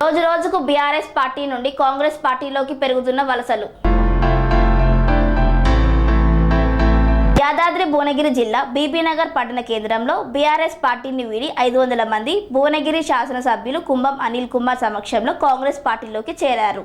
రోజు రోజుకు BRS party నుండి కాంగ్రెస్ పార్టీలోకి పెరుగుతున్న వలసలు. యాదాద్రి భువనగిరి జిల్లా బీబీనగర్ పట్టణ కేంద్రంలో బీఆర్ఎస్ పార్టీని వీడి ఐదు వందల మంది భువనగిరి శాసనసభ్యులు కుంభం అనిల్ కుమార్ సమక్షంలో కాంగ్రెస్ పార్టీలోకి చేరారు.